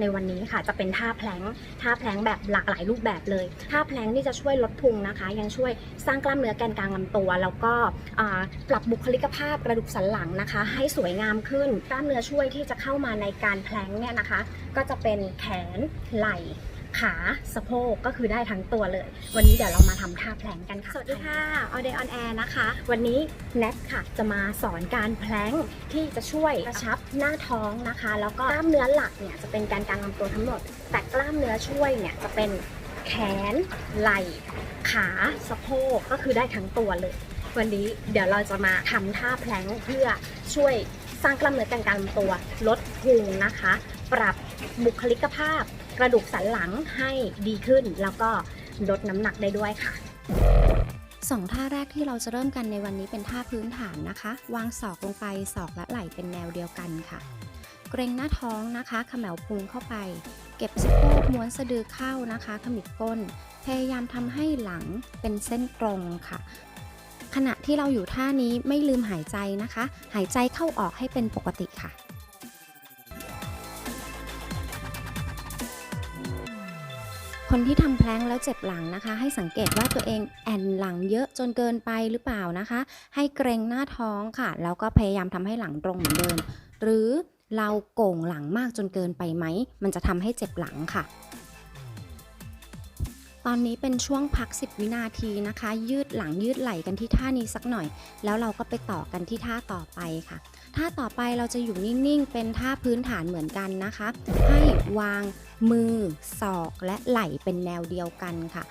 ในวันนี้ค่ะจะเป็นท่าแพลงท่าแพลงแบบหลากหลายรูปแบบเลย ท่าแพลงนี่จะช่วยลดพุงนะคะ ยังช่วยสร้างกล้ามเนื้อแกนกลางลำตัว แล้วก็ปรับบุคลิกภาพกระดูกสันหลังนะคะ ให้สวยงามขึ้น กล้ามเนื้อช่วยที่จะเข้ามาในการแพลงเนี่ยนะคะ ก็จะเป็นแขนไหล่ ขาสะโพกก็คือได้ทั้งตัวเลย วันนี้เดี๋ยวเรามาทำท่าแพลงกันค่ะ สวัสดีค่ะ All Day on Air นะคะ วันนี้แนทค่ะจะมาสอนการแพลงที่จะช่วยกระชับหน้าท้องนะคะ แล้วก็กล้ามเนื้อหลักเนี่ยจะเป็นการกลางลำตัวทั้งหมด แต่กล้ามเนื้อช่วยเนี่ยจะเป็นแขน ไหล่ ขาสะโพกก็คือได้ทั้งตัวเลย วันนี้เดี๋ยวเราจะมาทำท่าแพลงเพื่อช่วยสร้างกล้ามเนื้อแกนกลางลำตัว ลดพุงนะคะ ปรับบุคลิกภาพ กระดูกสันหลังให้ดีขึ้น แล้วก็ลดน้ำหนักได้ด้วยค่ะสองท่าแรกที่เราจะเริ่มกันในวันนี้เป็นท่าพื้นฐานนะคะ วางศอกลงไปศอกและไหล่เป็นแนวเดียวกันค่ะ เกรงหน้าท้องนะคะขมวพุงเข้าไป เก็บสะโพกม้วนสะดือเข้านะคะขมิบก้น พยายามทำให้หลังเป็นเส้นตรงค่ะ ขณะที่เราอยู่ท่านี้ไม่ลืมหายใจนะคะ หายใจเข้าออกให้เป็นปกติค่ะ คนที่ทำแพลงแล้วเจ็บหลังนะคะ ให้สังเกตว่าตัวเองแอนหลังเยอะจนเกินไปหรือเปล่านะคะ ให้เกรงหน้าท้องค่ะ แล้วก็พยายามทำให้หลังตรงเหมือนเดิม หรือเราโก่งหลังมากจนเกินไปไหม มันจะทำให้เจ็บหลังค่ะ ตอนนี้เป็นช่วงพัก 10 วินาทีนะคะ ยืดหลังยืดไหล่กันที่ท่านี้สักหน่อย แล้วเราก็ไปต่อกันที่ท่าต่อไปค่ะ ท่าต่อไปเราจะอยู่นิ่งๆ เป็นท่าพื้นฐานเหมือนกันนะคะ ให้วางมือศอกและไหล่เป็นแนวเดียวกันค่ะ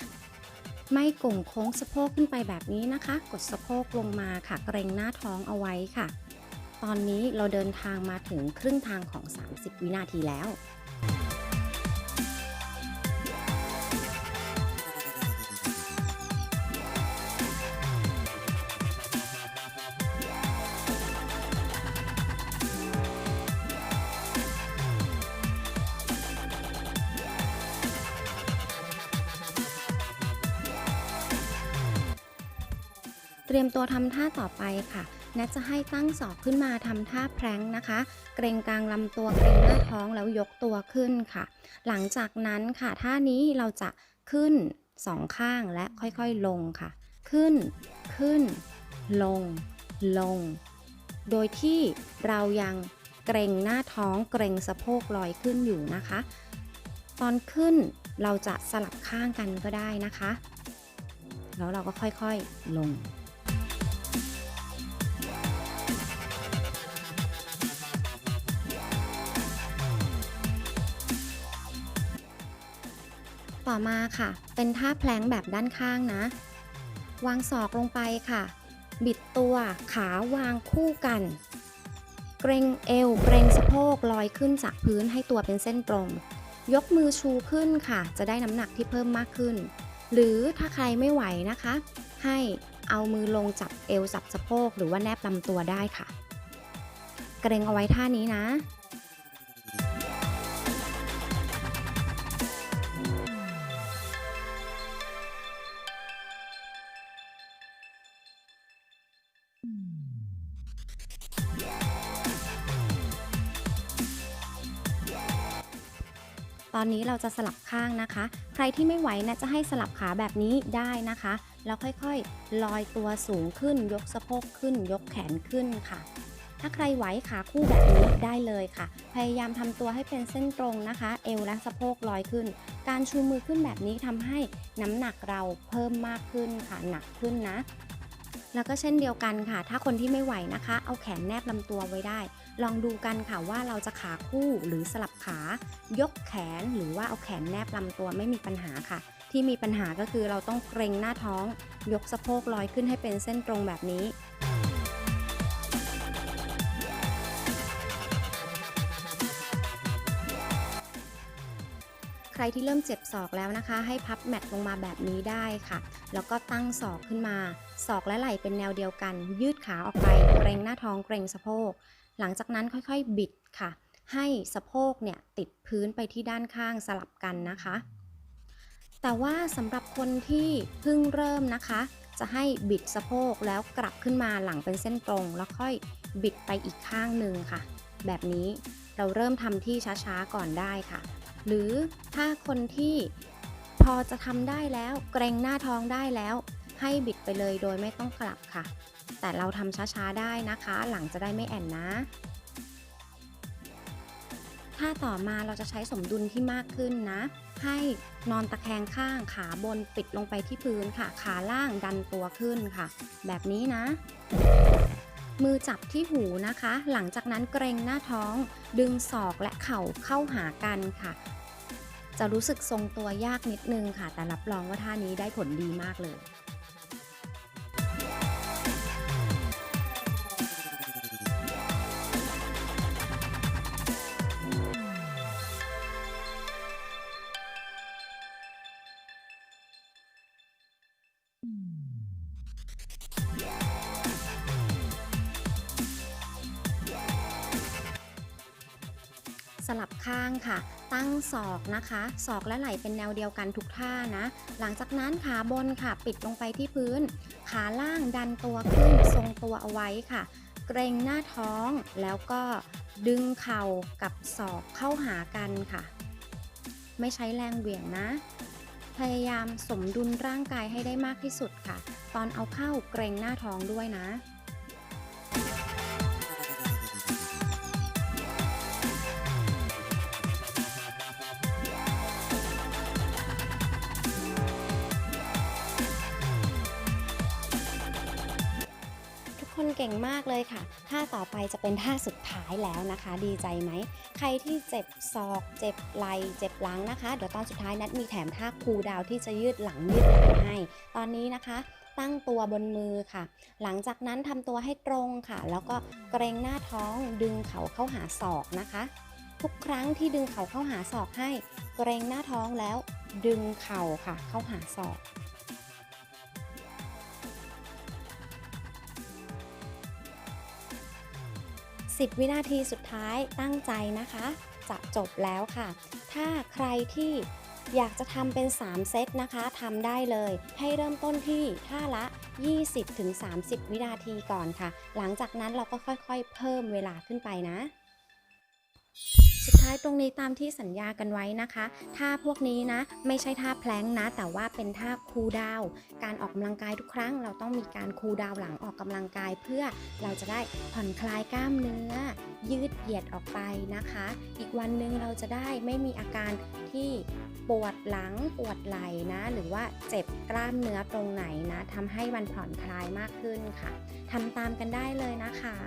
ไม่ก่งโค้งสะโพกขึ้นไปแบบนี้นะคะ กดสะโพกลงมาค่ะ เกรงหน้าท้องเอาไว้ค่ะ ตอนนี้เราเดินทางมาถึงครึ่งทางของ 30 วินาทีแล้ว รียมตัวทำท่าต่อไปค่ะแนทจะให้ตั้งศอกขึ้นมาทำท่าแพร้งนะคะ เกรงกลางลำตัวเกรงหน้าท้องแล้วยกตัวขึ้นค่ะ หลังจากนั้นค่ะท่านี้เราจะขึ้นสองข้างและค่อยๆลงค่ะ ขึ้น ขึ้น ลง ลง โดยที่เรายังเกรงหน้าท้องเกรงสะโพกลอยขึ้นอยู่นะคะ ตอนขึ้นเราจะสลับข้างกันก็ได้นะคะ แล้วเราก็ค่อยๆลง ต่อมาค่ะ เป็นท่าแพลงแบบด้านข้างนะ วางศอกลงไปค่ะ บิดตัวขาวางคู่กัน เกรงเอวเกรงสะโพกลอยขึ้นจากพื้นให้ตัวเป็นเส้นตรง ยกมือชูขึ้นค่ะ จะได้น้ำหนักที่เพิ่มมากขึ้น หรือถ้าใครไม่ไหวนะคะ ให้เอามือลงจับเอวจับสะโพกหรือว่าแนบลำตัวได้ค่ะ เกรงเอาไว้ท่านี้นะ ตอนนี้เราจะสลับข้างนะคะ ใครที่ไม่ไหวนะจะให้สลับขาแบบนี้ได้นะคะ แล้วค่อยๆ ลอยตัวสูงขึ้น ยกสะโพกขึ้น ยกแขนขึ้นค่ะ ถ้าใครไหวขาคู่แบบนี้ได้เลยค่ะ พยายามทำตัวให้เป็นเส้นตรงนะคะ เอวและสะโพกลอยขึ้น การชูมือขึ้นแบบนี้ทำให้น้ำหนักเราเพิ่มมากขึ้นค่ะ หนักขึ้นนะ แล้วก็เช่นเดียวกันค่ะ ถ้าคนที่ไม่ไหวนะคะ เอาแขนแนบลำตัวไว้ได้ ลองดูกันค่ะว่าเราจะขาคู่หรือสลับขายกแขนหรือว่าเอาแขนแนบลำตัวไม่มีปัญหาค่ะ ที่มีปัญหาก็คือเราต้องเกรงหน้าท้อง ยกสะโพกลอยขึ้นให้เป็นเส้นตรงแบบนี้ใครที่เริ่มเจ็บศอกแล้วนะคะ ให้พับแมตลงมาแบบนี้ได้ค่ะ แล้วก็ตั้งศอกขึ้นมา ศอกและไหล่เป็นแนวเดียวกัน ยืดขาออกไป เกรงหน้าท้องเกรงสะโพก หลังจากนั้นค่อยๆบิดค่ะ ให้สะโพกเนี่ยติดพื้นไปที่ด้านข้างสลับกันนะคะ แต่ว่าสำหรับคนที่เพิ่งเริ่มนะคะ จะให้บิดสะโพกแล้วกลับขึ้นมาหลังเป็นเส้นตรง แล้วค่อยบิดไปอีกข้างหนึ่งค่ะ แบบนี้เราเริ่มทำที่ช้าๆก่อนได้ค่ะ หรือถ้าคนที่พอจะทำได้แล้วเกรงหน้าท้องได้แล้ว ให้บิดไปเลยโดยไม่ต้องกลับค่ะ แต่เราทำช้าๆได้นะคะ หลังจะได้ไม่แอนนะ ถ้าต่อมาเราจะใช้สมดุลที่มากขึ้นนะ ให้นอนตะแคงข้างขาบนปิดลงไปที่พื้นค่ะ ขาล่างดันตัวขึ้นค่ะ แบบนี้นะ มือจับที่หูนะคะ หลังจากนั้นเกรงหน้าท้อง ดึงศอกและเข่าเข้าหากันค่ะ จะรู้สึกทรงตัวยากนิดนึงค่ะ แต่รับรองว่าท่านี้ได้ผลดีมากเลย สลับข้างค่ะ ตั้งศอกนะคะศอกและไหล่เป็นแนวเดียวกันทุกท่านะ หลังจากนั้นขาบนค่ะ ปิดลงไปที่พื้น ขาล่างดันตัวขึ้นทรงตัวเอาไว้ค่ะ เกรงหน้าท้องแล้วก็ดึงเข่ากับศอกเข้าหากันค่ะ ไม่ใช้แรงเหวี่ยงนะ พยายามสมดุลร่างกายให้ได้มากที่สุดค่ะ ตอนเอาเข้าเกรงหน้าท้องด้วยนะทุกคนเก่งมากเลยค่ะ ท่าต่อไปจะเป็นท่าสุดท้ายแล้วนะคะ ดีใจไหม ใครที่เจ็บศอก เจ็บไหล่เจ็บหลังนะคะ เดี๋ยวตอนสุดท้ายนัดมีแถมท่าคูดาวที่จะยืดหลังยืดหลังให้ ตอนนี้นะคะ ตั้งตัวบนมือค่ะ หลังจากนั้นทำตัวให้ตรงค่ะ แล้วก็เกรงหน้าท้องดึงเข่าเข้าหาศอกนะคะ ทุกครั้งที่ดึงเข่าเข้าหาศอกให้ เกรงหน้าท้องแล้วดึงเข่าค่ะ เข้าหาศอก 10 วินาทีสุดท้ายตั้งใจนะคะ จะจบแล้วค่ะ ถ้าใครที่อยากจะทำเป็น 3 เซตนะคะทำได้เลย ให้เริ่มต้นที่ท่าละ 20-30 วินาทีก่อนค่ะ หลังจากนั้นเราก็ค่อยๆ เพิ่มเวลาขึ้นไปนะ สุดท้ายตรงนี้ตามที่สัญญากันไว้นะคะท่าพวกนี้นะไม่ใช่ท่าแพลงนะ แต่ว่าเป็นท่าคูลดาวการออกกำลังกายทุกครั้ง เราต้องมีการคูลดาวหลังออกกำลังกาย เพื่อเราจะได้ผ่อนคลายกล้ามเนื้อ ยืดเหยียดออกไปนะคะ อีกวันหนึ่งเราจะได้ไม่มีอาการที่ปวดหลังปวดไหล่นะ หรือว่าเจ็บกล้ามเนื้อตรงไหนนะทำให้มันผ่อนคลายมากขึ้นค่ะทำตามกันได้เลยนะคะ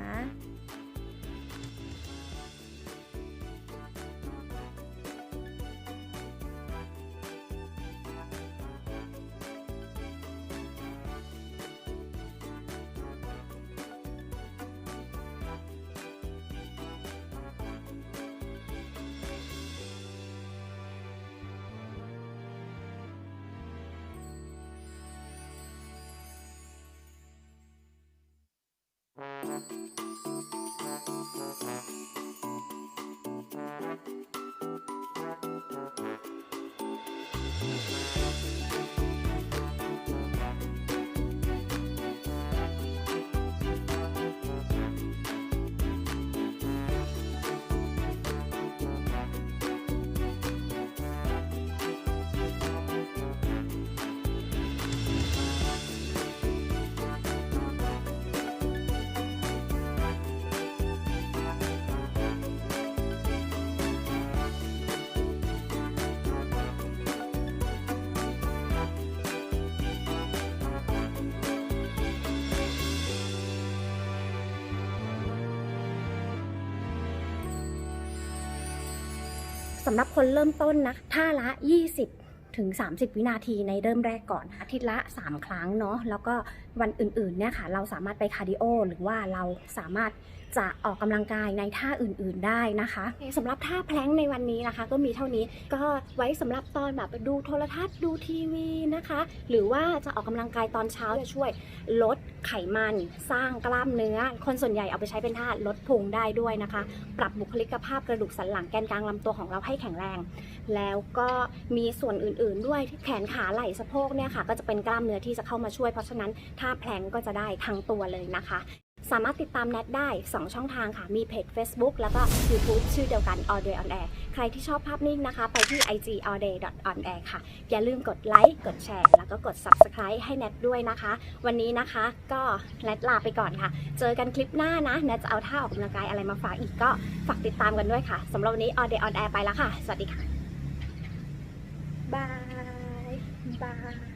Thank you. สำหรับคนเริ่มต้นนะท่าละ 20 ถึง 30 วินาทีในเริ่มแรกก่อนอาทิตย์ละ 3 ครั้งเนาะแล้วก็ วันอื่นๆเนี่ยค่ะเราสามารถไปคาร์ดิโอหรือว่าเราสามารถจะออกกำลังกายในท่าอื่นๆได้นะคะสำหรับท่าแพลงในวันนี้นะคะ ก็มีเท่านี้ก็ไว้สำหรับตอนแบบดูโทรทัศน์ดูทีวีนะคะ หรือว่าจะออกกำลังกายตอนเช้าจะช่วยลดไขมัน สร้างกล้ามเนื้อ คนส่วนใหญ่เอาไปใช้เป็นท่าลดพุงได้ด้วยนะคะ ปรับบุคลิกภาพกระดูกสันหลังแกนกลางลำตัวของเราให้แข็งแรง แล้วก็มีส่วนอื่นๆ ด้วยแขนขาไหล่สะโพกเนี่ยค่ะก็จะเป็นกล้ามเนื้อที่จะเข้ามาช่วยเพราะฉะนั้นท่าแพลงก์ก็จะได้ทั้งตัวเลยนะคะ สามารถติดตามแนทได้ 2 ช่องทางค่ะ มีเพจ Facebook แล้วก็ YouTube ชื่อเดียวกัน All Day On Air ใครที่ชอบภาพนิ่งนะคะ ไปที่ IG all day on air ค่ะ อย่าลืมกดไลค์ กดแชร์ แล้วก็กด Subscribe ให้แนทด้วยนะคะ วันนี้นะคะก็แนทลาไปก่อนค่ะ เจอกันคลิปหน้านะแนทจะเอาท่าออกกำลังกายอะไรมาฝากอีกก็ฝากติดตามกันด้วยค่ะสำหรับวันนี้ All Day On Air ไปแล้วค่ะ สวัสดีค่ะบายบาย